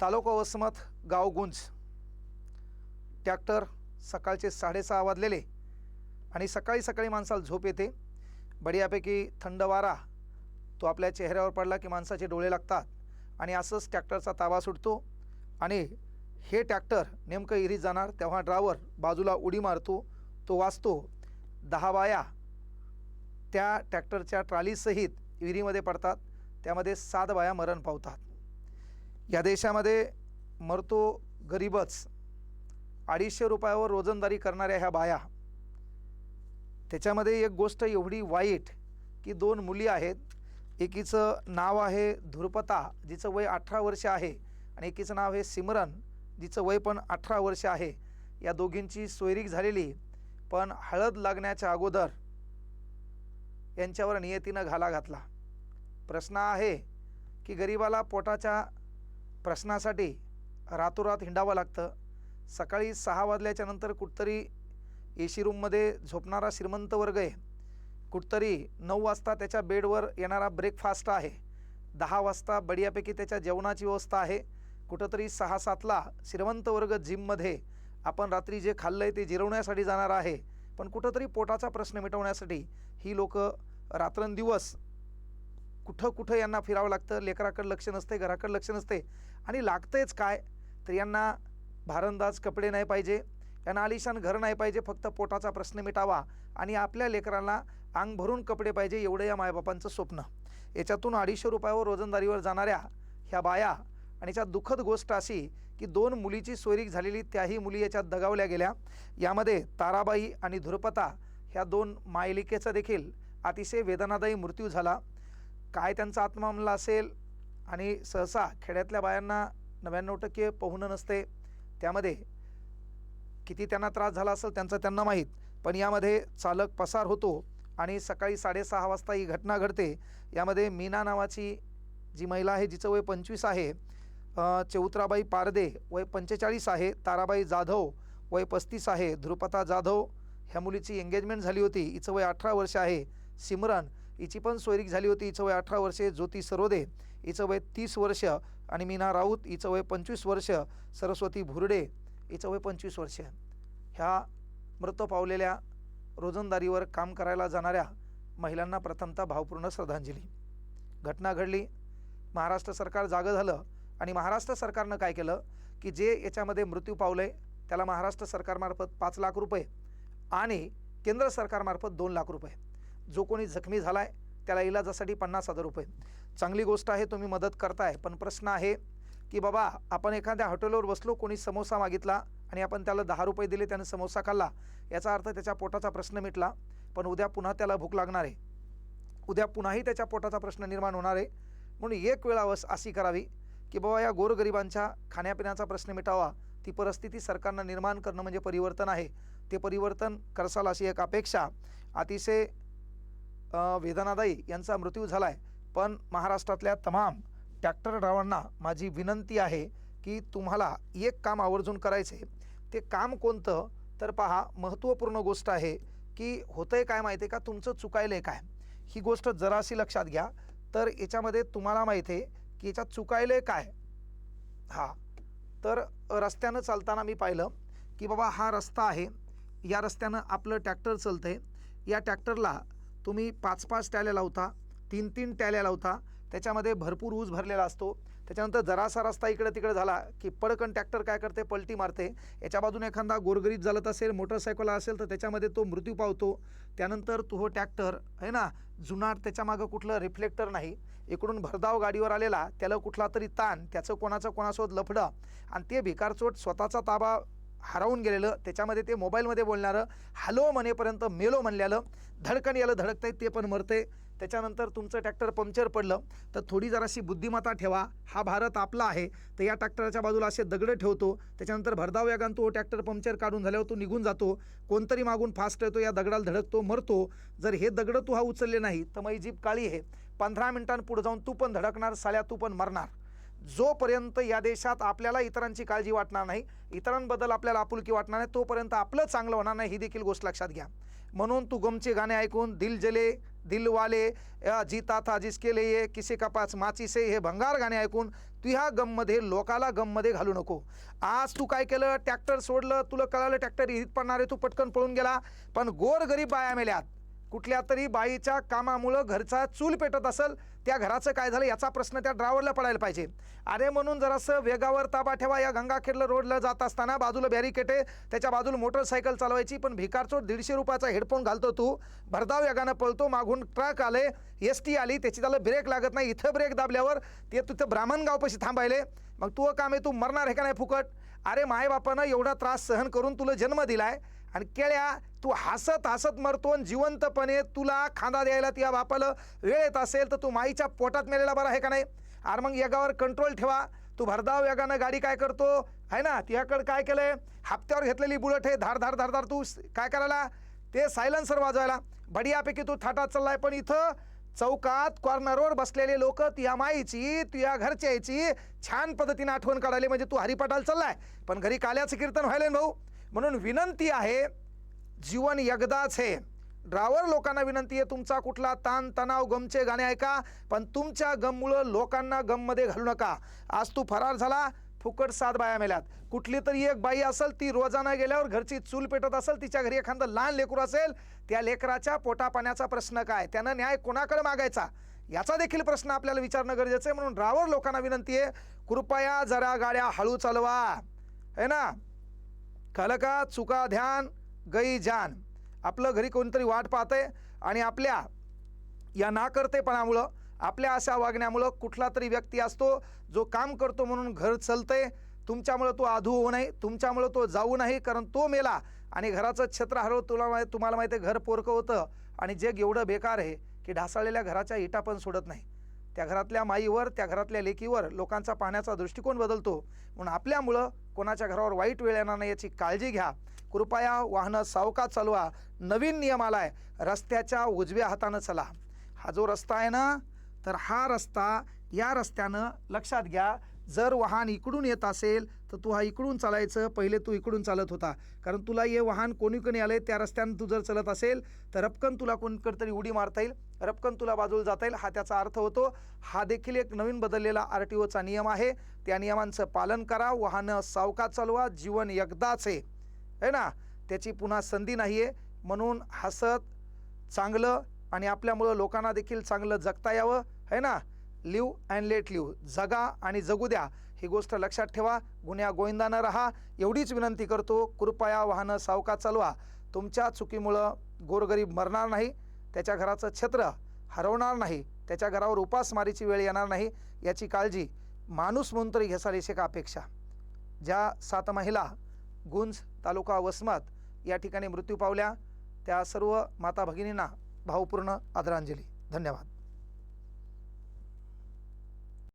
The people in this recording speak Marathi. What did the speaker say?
तालुका वसमत गाव गुंज. ट्रॅक्टर सकाळचे साडेसहा वाजलेले आणि सकाळी सकाळी माणसाला झोप येते. बढियापैकी थंड वारा तो आपल्या चेहऱ्यावर पडला की माणसाचे डोळे लागतात आणि असंच ट्रॅक्टरचा ताबा सुटतो आणि हे ट्रॅक्टर नेमकं इरीत जाणार तेव्हा ड्रायव्हर बाजूला उडी मारतो तो वाचतो दहा बाया त्या ट्रॅक्टरच्या ट्रॉलीसहित विहिरीमध्ये पडतात त्यामध्ये सात बाया मरण पावतात. या देशामध्ये मरतो गरीबच. अडीचशे रुपयावर रोजंदारी करणाऱ्या ह्या बाया. त्याच्यामध्ये एक गोष्ट एवढी वाईट की दोन मुली आहेत. एकीचं नाव आहे धुरपता जिचं वय अठरा वर्ष आहे आणि एकीचं नाव आहे सिमरन जिचं वय पण अठरा वर्ष आहे. या दोघींची सोयरीक झालेली पण हळद लागण्याच्या अगोदर यांच्यावर नियतीनं घाला घातला. प्रश्न आहे की गरिबाला पोटाच्या प्रश्नासाठी रातोरात हिंडावं लागतं. सकाळी सहा वाजल्याच्या नंतर कुठतरी ए सी रूममध्ये झोपणारा श्रीमंत वर्ग आहे. कुठतरी नऊ वाजता त्याच्या बेडवर येणारा ब्रेकफास्ट आहे. दहा वाजता बढियापैकी त्याच्या जेवणाची व्यवस्था आहे. कुठंतरी सहा सातला श्रीमंत वर्ग जिममध्ये आपण रात्री जे खाल्लं आहे ते जिरवण्यासाठी जाणार आहे. पण कुठंतरी पोटाचा प्रश्न मिटवण्यासाठी ही लोक रात्रंदिवस कुठं कुठं यांना फिरावं लागतं. लेकराकडं लक्ष नसते घराकडं लक्ष नसते आणि लागतंच काय? तर यांना भारंदाज कपडे नाही पाहिजे यांना आलिशान घर नाही पाहिजे फक्त पोटाचा प्रश्न मिटावा आणि आपल्या लेकरांना अंग भरून कपडे पाहिजे एवढं या मायबापांचं स्वप्न. याच्यातून अडीचशे रुपयावर रोजंदारीवर जाणाऱ्या ह्या बाया आणि याच्यात दुःखद गोष्ट अशी की दोन मुलीची सोयरीक झालेली त्याही मुली याच्यात दगावल्या गेल्या. यामध्ये ताराबाई आणि धुरपता ह्या दोन मायलिकेचा देखील अतिशय वेदनादायी मृत्यू झाला. काय त्यांचा आत्मामला असेल? आणि सहसा खेड्यातल्या बायांना नव्याण्णव टक्के पोहणं नसते. त्यामध्ये किती त्यांना त्रास झाला असेल त्यांचं त्यांना माहीत पण यामध्ये चालक पसार होतो आणि सकाळी साडेसहा वाजता ही घटना घडते. यामध्ये मीना नावाची जी महिला आहे जिचं वय पंचवीस आहे चौत्राबाई पारदे वय पंचेचाळीस आहे ताराबाई जाधव वय पस्तीस आहे ध्रुपता जाधव ह्या मुलीची एंगेजमेंट झाली होती हिचं वय अठरा वर्ष आहे. सिमरन हिची पण सोयरीक झाली होती हिचं वय अठरा वर्षे ज्योती सरोदे. हिचं वय तीस वर्ष आणि मीना राऊत हिचं वय पंचवीस वर्ष सरस्वती भुरडे हिचं वय पंचवीस वर्ष. ह्या मृत पावलेल्या रोजंदारीवर काम करायला जाणाऱ्या महिलांना प्रथमतः भावपूर्ण श्रद्धांजली. घटना घडली. महाराष्ट्र सरकार जागं झालं आणि महाराष्ट्र सरकारनं काय केलं की जे याच्यामध्ये मृत्यू पावलं त्याला महाराष्ट्र सरकारमार्फत पाच लाख रुपये आणि केंद्र सरकारमार्फत दोन लाख रुपये. जो कोणी जखमी झाला आहे त्याला इलाजासाठी पन्नास हजार रुपये. चांगली गोष्ट आहे तुम्ही मदत करताय. पण प्रश्न आहे की बाबा आपण एखाद्या हॉटेलवर बसलो कोणी समोसा मागितला आणि आपण त्याला दहा रुपये दिले त्याने समोसा खाल्ला. याचा अर्थ त्याच्या पोटाचा प्रश्न मिटला. पण उद्या पुन्हा त्याला भूक लागणार आहे. उद्या पुन्हाही त्याच्या पोटाचा प्रश्न निर्माण होणार आहे. म्हणून एक वेळा वस अशी करावी की बाबा या गोरगरिबांच्या खाण्यापिण्याचा प्रश्न मिटावा. ती परिस्थिती सरकारनं निर्माण करणं म्हणजे परिवर्तन आहे. ते परिवर्तन करसाल अशी एक अपेक्षा. अतिशय वेदनादायी यांचा मृत्यू झाला आहे पण महाराष्ट्रातल्या तमाम ट्रॅक्टर ड्रायव्हरांना माझी विनंती आहे की तुम्हाला एक काम आवर्जून करायचं आहे. ते काम कोणतं? तर पहा महत्त्वपूर्ण गोष्ट आहे की होतं आहे काय माहिती आहे का? तुमचं चुकायलं आहे काय? ही गोष्ट जराशी लक्षात घ्या. तर याच्यामध्ये तुम्हाला माहिती आहे की याच्यात चुकायलं आहे काय? हां. तर रस्त्यानं चालताना मी पाहिलं की बाबा हा रस्ता आहे. या रस्त्यानं आपलं ट्रॅक्टर चालतं आहे या ट्रॅक्टरला तुम्ही पाच पाच टॅल्या लावता. तीन तीन टॅल्या लावता त्याच्यामध्ये भरपूर ऊस भरलेला असतो. त्याच्यानंतर जरासा रस्ता इकडं तिकडे झाला की पडकन ट्रॅक्टर काय करते? पलटी मारते. याच्या बाजूने एखादा गोरगरीब चालत असेल मोटरसायकल असेल तर त्याच्यामध्ये तो मृत्यू पावतो. त्यानंतर तो हो ट्रॅक्टर आहे ना जुनाट त्याच्यामागं कुठलं रिफ्लेक्टर नाही. इकडून भरधाव गाडीवर आलेला त्याला कुठला तरी ताण त्याचं कोणाचं कोणासोबत लफडं आणि ते भिकारचोट स्वतःचा ताबा हरवून गेलेलं. त्याच्यामध्ये ते मोबाईलमध्ये बोलणारं हॅलो म्हणेपर्यंत मेलो म्हणलेलं धडकन याला धडकतंय ते पण मरते त्याच्यानंतर तुमचं ट्रॅक्टर पंक्चर पडलं तर थोडी जराशी बुद्धिमत्ता ठेवा. हा भारत आपला आहे तर या ट्रॅक्टरच्या बाजूला असे दगडं ठेवतो. त्याच्यानंतर भरधाव वेगान तो ट्रॅक्टर पंक्चर काढून झाल्यावर तो निघून जातो. कोणतरी मागून फास्ट येतो या दगडाला धडकतो मरतो. जर हे दगडं तू हा उचलले नाही तर मग जीप काळी आहे. पंधरा मिनिटांपुढे जाऊन तू पण धडकणार साल्या तू पण मरणार. जोपर्यंत या देशात आपल्याला इतरांची काळजी वाटणार नाही इतरांबद्दल आपल्याला आपुलकी वाटणार नाही तोपर्यंत आपलं चांगलं होणार नाही ही देखील गोष्ट लक्षात घ्या. म्हणून तू गमचे गाणे ऐकून दिल जले दिलवाले वाले जीता था जिसके लिए किसी का पास माची से हे भंगार गाणे ऐकून तू ह्या गममध्ये लोकाला गममध्ये घालू नको. आज तू काय केलं? ट्रॅक्टर सोडलं तुला कळालं ट्रॅक्टर हित पडणार आहे तू पटकन पळून गेला. पण गोर गरीब बाया मेल्यात. कुठल्या तरी बाईच्या कामामुळं घरचा चूल पेटत असेल त्या घराचं काय झालं याचा प्रश्न त्या ड्रायव्हरला पडायला पाहिजे. अरे म्हणून जरासं वेगावर ताबा ठेवा. या गंगाखेडला रोडला जात असताना बाजूला बॅरिकेट आहे त्याच्या बाजूला मोटरसायकल चालवायची पण भिकारचोट दीडशे रुपयाचा हेडफोन घालतो तू. भरधाव वेगानं पळतो मागून ट्रक आले एस टी आली त्याची त्याला ब्रेक लागत नाही इथं ब्रेक दाबल्यावर ते तिथं ब्राह्मणगावपाशी थांबायले. मग तू काम आहे तू मरणार आहे का नाही फुकट? अरे मायबापानं एवढा त्रास सहन करून तुला जन्म दिला आहे आणि केळ्या तू हसत हसत मरतो आणि जिवंतपणे तुला खांदा द्यायला त्या बापाला वेळ येत असेल तर तू माईच्या पोटात मेलेला बरा आहे का नाही? अरे मग यगावर कंट्रोल ठेवा. तू भरधाव वेगानं गाडी काय करतो? आहे ना तिच्याकडं काय केलं आहे हप्त्यावर घेतलेली बुलेट आहे धार धार धार धार तू काय करायला? ते सायलन्सर वाजवायला. बढियापैकी तू थाटात चाललाय पण इथं चौकात कॉर्नरवर बसलेले लोक तुया माईची तुया घरच्याची छान पद्धतीने आठवण काढायला. म्हणजे तू हरिपाठाला चाललाय पण घरी काल्याचं कीर्तन व्हायला भाऊ? म्हणून विनंती आहे जीवन एकदाच आहे ड्रायव्हर लोकांना विनंती आहे तुमचा कुठला ताण तणाव गमचे गाणे ऐका पण तुमच्या गममुळं लोकांना गममध्ये घालू नका. आज तू फरार झाला फुकट सात बाया मेल्यात. कुठली तरी एक बाई असेल ती रोजाना गेल्यावर घरची चूल पेटत असेल तिच्या घरी एखादं लहान लेकरू असेल त्या लेकराच्या पोटापाण्याचा प्रश्न काय? त्यानं न्याय कोणाकडे मागायचा? याचा देखील प्रश्न आपल्याला विचारणं गरजेचं आहे म्हणून ड्रायव्हर लोकांना विनंती आहे कृपया जरा गाड्या हळू चालवा. है ना? कळलं का चुका ध्यान गई जान. आपलं घरी कोणतरी वाट पाहते आणि आपल्या या नाकर्तेपणामुळं आपल्या अशा वागण्यामुळं कुठला तरी व्यक्ती असतो जो काम करतो म्हणून घर चालतंय. तुमच्यामुळं तो आधू होऊ नये तुमच्यामुळं तो जाऊ नाही कारण तो मेला आणि घराचं छत्र हरव तुला माहिती तुम्हाला माहिती आहे घर पोरकं होतं आणि जग एवढं बेकार आहे की ढासळलेल्या घराच्या इटा पण सोडत नाही. त्या घरातल्या माईवर त्या घरातल्या लेकीवर लोकांचा पाहण्याचा दृष्टिकोन बदलतो. म्हणून आपल्यामुळं कोणाच्या घरावर वाईट वेळ येणार नाही याची काळजी घ्या. कृपया वाहनं सावकात चालवा. नवीन नियम आला आहे रस्त्याच्या उजव्या हातानं चला. हा जो रस्ता आहे ना तर हा रस्ता या रस्त्यानं लक्षात घ्या. जर वाहन इकडून येत असेल तर तू हा इकडून चालायचं पहिले तू इकडून चालत होता. कारण तुला हे वाहन कोणी कोणी आहे त्या रस्त्यानं तू जर चालत असेल तर रपकन तुला कोणकडतरी उडी मारता येईल रपकन तुला बाजूला जाता येईल. हा त्याचा अर्थ होतो हा देखील एक नवीन बदललेला आर टी ओचा नियम आहे. त्या नियमांचं पालन करा वाहनं सावकात चालवा जीवन एकदाच आहे. है ना? त्याची पुन्हा संधी नाही आहे म्हणून हसत चांगलं आणि आपल्यामुळं लोकांना देखील चांगलं जगता यावं. है ना? लिव अँड लेट लिव जगा आणि जगू द्या ही गोष्ट लक्षात ठेवा. गुन्ह्या गोविंदानं राहा. एवढीच विनंती करतो कृपया वाहनं सावका चालवा. तुमच्या चुकीमुळं गोरगरीब मरणार नाही त्याच्या घराचं छत्र हरवणार नाही त्याच्या घरावर उपासमारीची वेळ येणार नाही याची काळजी माणूस म्हणून तरी घ्यासाली का अपेक्षा. ज्या सात महिला गुंज तालुका वसमत या ठिकाणी मृत्यू पावल्या त्या सर्व माता भगिनींना भावपूर्ण आदरांजली. धन्यवाद.